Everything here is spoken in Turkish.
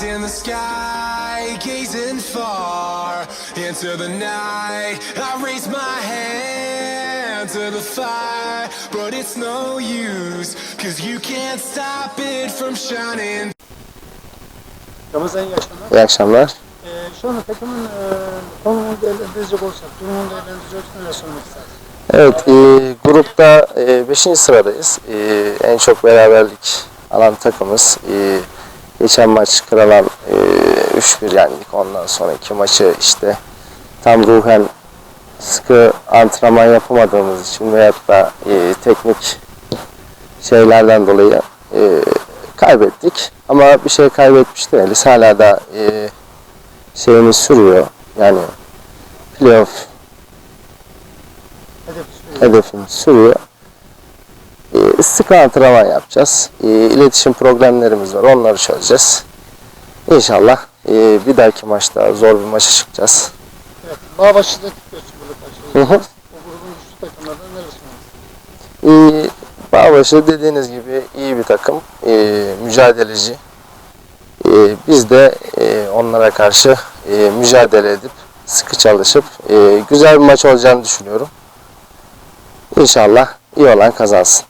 Eyes in the sky, gazing far into the night. I raise my hand to the fire, but it's no use, cause you can't stop it from shining. Ramazan iyi akşamlar. İyi akşamlar. Ee, şu anda takımın e, konumunu değerlendirecek olsak, durumunu değerlendirecek olsak neler söylemek istersiniz? Evet, e, grupta 5. sıradayız. E, en çok beraberlik alan takımız. E, geçen maç Kralan e, 3-1 yendik. Ondan sonraki maçı işte tam ruhen sıkı antrenman yapamadığımız için veyahut da e, teknik şeylerden dolayı e, kaybettik. Ama bir şey kaybetmiş değiliz. Hala da e, şeyimiz sürüyor. Yani playoff hedefimiz sürüyor. Sıkı antrenman yapacağız. Ee, iletişim problemlerimiz var. Onları çözeceğiz. İnşallah ee, bir dahaki maçta zor bir maça çıkacağız. Evet, Bağbaşı'da tutuyorsun burada hı. O grubun güçlü takımlardan söylemek istersiniz? Ee, Bağbaşı dediğiniz gibi iyi bir takım. Ee, mücadeleci. Ee, biz de ee, onlara karşı ee, mücadele edip sıkı çalışıp ee, güzel bir maç olacağını düşünüyorum. İnşallah iyi olan kazansın.